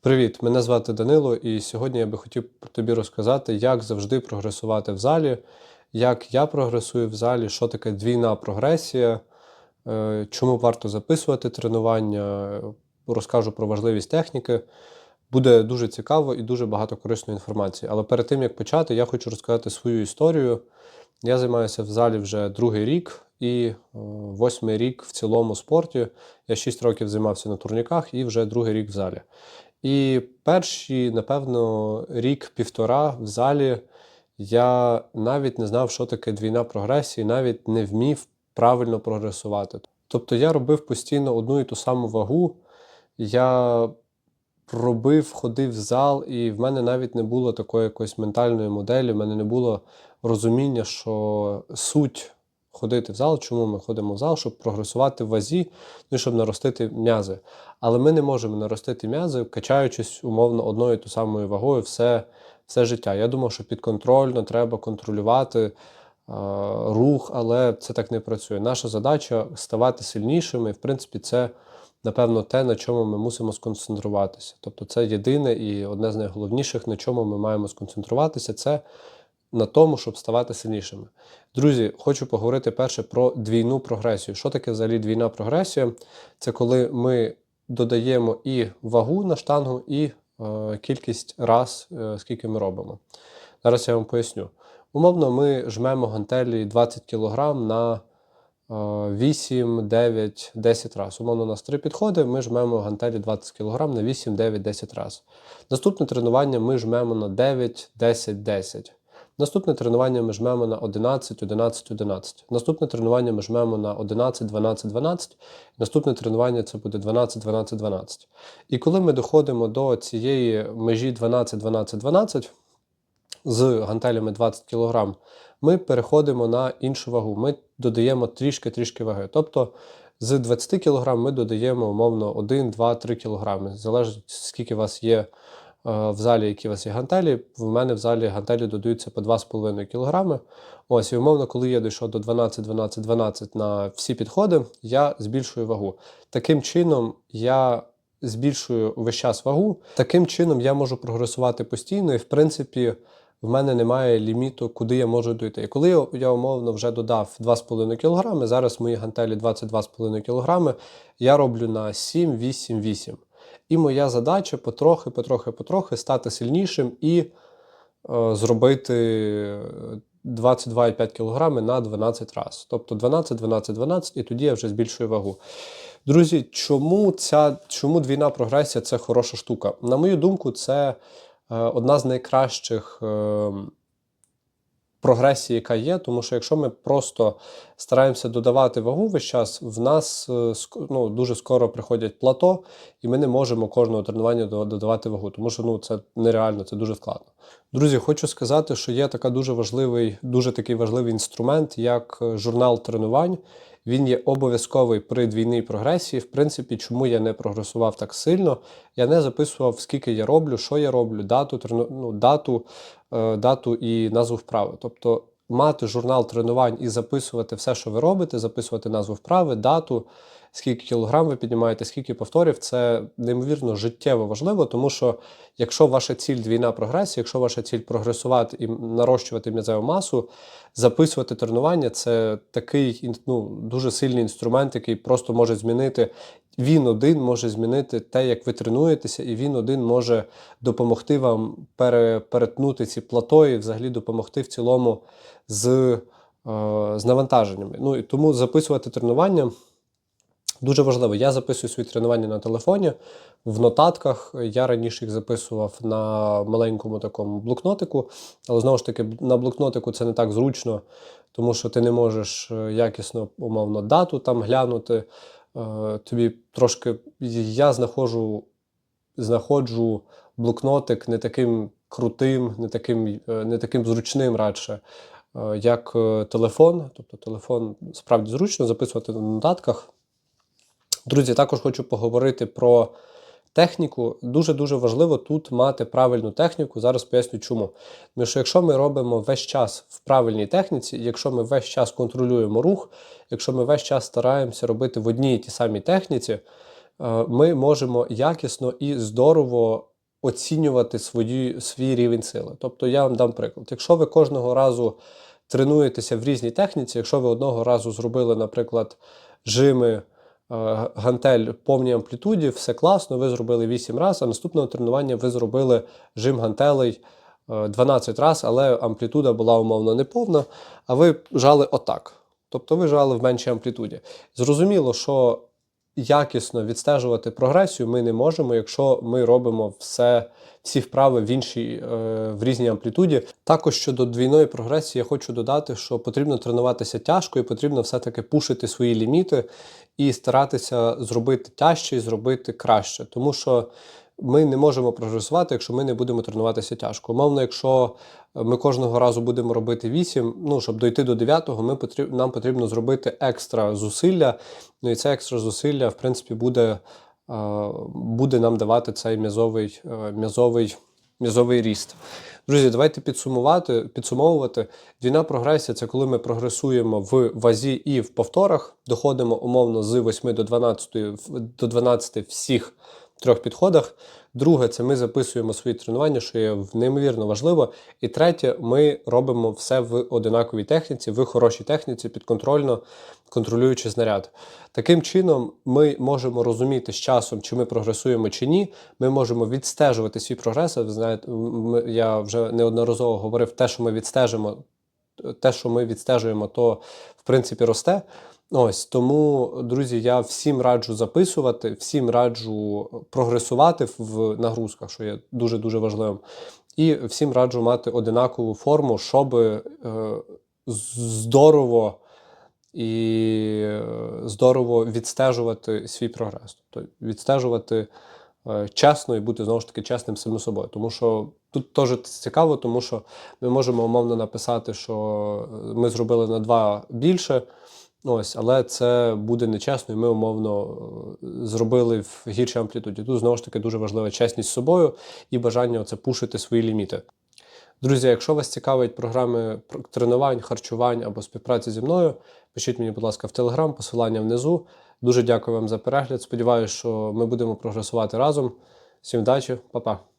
Привіт, мене звати Данило, і сьогодні я би хотів тобі розказати, як завжди прогресувати в залі, як я прогресую в залі, що таке двійна прогресія, е, чому варто записувати тренування, розкажу про важливість техніки. Буде дуже цікаво і дуже багато корисної інформації. Але перед тим як почати, я хочу розказати свою історію. Я займаюся в залі вже другий рік і е, восьмий рік в цілому спорті. Я 6 років займався на турніках і вже другий рік в залі. І перші, напевно, рік-півтора в залі я навіть не знав, що таке двійна прогресія, і навіть не вмів правильно прогресувати. Тобто я робив постійно одну і ту саму вагу. Я робив, ходив в зал, і в мене навіть не було такої якоїсь ментальної моделі, в мене не було розуміння, що суть ходити в зал, чому ми ходимо в зал, щоб прогресувати в вазі, ну щоб наростити м'язи. Але ми не можемо наростити м'язи, качаючись умовно одною і ту самою вагою все, все життя. Я думав, що підконтрольно треба контролювати е, рух, але це так не працює. Наша задача ставати сильнішими, і в принципі, це. Напевно, те, на чому ми мусимо сконцентруватися. Тобто, це єдине і одне з найголовніших, на чому ми маємо сконцентруватися, це на тому, щоб ставати сильнішими. Друзі, хочу поговорити перше про двійну прогресію. Що таке взагалі двійна прогресія? Це коли ми додаємо і вагу на штангу, і е, кількість раз, е, скільки ми робимо. Зараз я вам поясню. Умовно, ми жмемо гантелі 20 кг на 8, 9, 10 разів. Умовно, у нас три підходи, ми жмемо гантелі 20 кг на 8, 9, 10 разів. Наступне тренування ми жмемо на 9, 10, 10. Наступне тренування ми жмемо на 11, 11, 11. Наступне тренування ми жмемо на 11, 12, 12. Наступне тренування це буде 12, 12, 12. І коли ми доходимо до цієї межі 12, 12, 12 з гантелями 20 кг, ми переходимо на іншу вагу. Ми додаємо трішки-трішки ваги. Тобто з 20 кг ми додаємо умовно 1, 2, 3 кг. Залежить, скільки у вас є в залі, які у вас є гантелі. В мене в залі гантелі додаються по 2,5 кг. Ось, і умовно, коли я дійшов до 12, 12, 12 на всі підходи, я збільшую вагу. Таким чином, я збільшую весь час вагу. Таким чином, я можу прогресувати постійно, і в принципі. В мене немає ліміту, куди я можу дойти. І коли я, умовно вже додав 2,5 кг, зараз мої гантелі 22,5 кг, я роблю на 7, 8, 8. І моя задача потрохи, потрохи, потрохи стати сильнішим і е, зробити 22,5 кг на 12 разів. Тобто 12, 12, 12, і тоді я вже збільшую вагу. Друзі, чому ця чому двійна прогресія це хороша штука? На мою думку, це е, одна з найкращих. Е, прогресії, яка є, тому що якщо ми просто стараємося додавати вагу весь час, в нас е, ну, дуже скоро приходять плато, і ми не можемо кожного тренування додавати вагу, тому що ну, це нереально, це дуже складно. Друзі, хочу сказати, що є така дуже важливий, дуже такий важливий інструмент, як е, журнал тренувань. Він є обов'язковий при двійній прогресії. В принципі, чому я не прогресував так сильно, я не записував, скільки я роблю, що я роблю, дату ну, дату, е, дату і назву вправи. Тобто мати журнал тренувань і записувати все, що ви робите, записувати назву вправи, дату скільки кілограм ви піднімаєте, скільки повторів, це неймовірно життєво важливо, тому що якщо ваша ціль двійна прогресія, якщо ваша ціль прогресувати і нарощувати м'язеву масу, записувати тренування це такий ну, дуже сильний інструмент, який просто може змінити. Він один може змінити те, як ви тренуєтеся, і він один може допомогти вам перетнути ці плато і взагалі допомогти в цілому з е, з навантаженнями. Ну і тому записувати тренування Дуже важливо, я записую свої тренування на телефоні в нотатках. Я раніше їх записував на маленькому такому блокнотику, але знову ж таки, на блокнотику це не так зручно, тому що ти не можеш е, якісно, умовно, дату там глянути. Е, тобі трошки я знаходжу, знаходжу блокнотик не таким крутим, не таким, е, не таким зручним радше. Як телефон, тобто телефон справді зручно записувати на нотатках. Друзі, також хочу поговорити про техніку. Дуже-дуже важливо тут мати правильну техніку. Зараз поясню чому. Тому що якщо ми робимо весь час в правильній техніці, якщо ми весь час контролюємо рух, якщо ми весь час стараємося робити в одній і тій самій техніці, е, ми можемо якісно і здорово оцінювати свої, свій рівень сили. Тобто я вам дам приклад. Якщо ви кожного разу тренуєтеся в різній техніці, якщо ви одного разу зробили, наприклад, жими, гантель в повній амплітуді, все класно, ви зробили 8 разів, а наступного тренування ви зробили жим гантелей е, 12 разів, але амплітуда була умовно неповна, а ви жали отак. Тобто ви жали в меншій амплітуді. Зрозуміло, що якісно відстежувати прогресію ми не можемо, якщо ми робимо все, всі вправи в іншій е, в різній амплітуді. Також щодо двійної прогресії, я хочу додати, що потрібно тренуватися тяжко і потрібно все-таки пушити свої ліміти і старатися зробити тяжче і зробити краще. Тому що ми не можемо прогресувати, якщо ми не будемо тренуватися тяжко. Умовно, якщо ми кожного разу будемо робити 8, ну щоб дойти до 9, ми потрібно, нам потрібно зробити екстра зусилля. Ну і це екстра зусилля, в принципі, буде, е, буде нам давати цей м'язовий, е, м'язовий, м'язовий ріст. Друзі, давайте підсумувати, підсумовувати. Двійна прогресія це коли ми прогресуємо в вазі і в повторах, доходимо умовно з 8 до 12, до 12 всіх трьох підходах. Друге, це ми записуємо свої тренування, що є неймовірно важливо. І третє, ми робимо все в одинаковій техніці, в хорошій техніці, підконтрольно контролюючи знаряд. Таким чином, ми можемо розуміти з часом, чи ми прогресуємо чи ні. Ми можемо відстежувати свій прогрес. Ви знаєте, я вже неодноразово говорив, те, що ми відстежимо, те, що ми відстежуємо, то в принципі росте. Ось тому, друзі, я всім раджу записувати, всім раджу прогресувати в нагрузках, що є дуже дуже важливим. І всім раджу мати одинакову форму, щоб е, здорово і е, здорово відстежувати свій прогрес. Тобто відстежувати е, чесно і бути знову ж таки чесним самим собою. Тому що тут теж цікаво, тому що ми можемо умовно написати, що ми зробили на два більше. Ось, але це буде нечесно, і ми умовно е, зробили в гіршій амплітуді. Тут знову ж таки дуже важлива чесність з собою і бажання оце пушити свої ліміти. Друзі, якщо вас цікавить програми тренувань, харчувань або співпраці зі мною, пишіть мені, будь ласка, в Телеграм, посилання внизу. Дуже дякую вам за перегляд. Сподіваюся, що ми будемо прогресувати разом. Всім вдачі, па-па.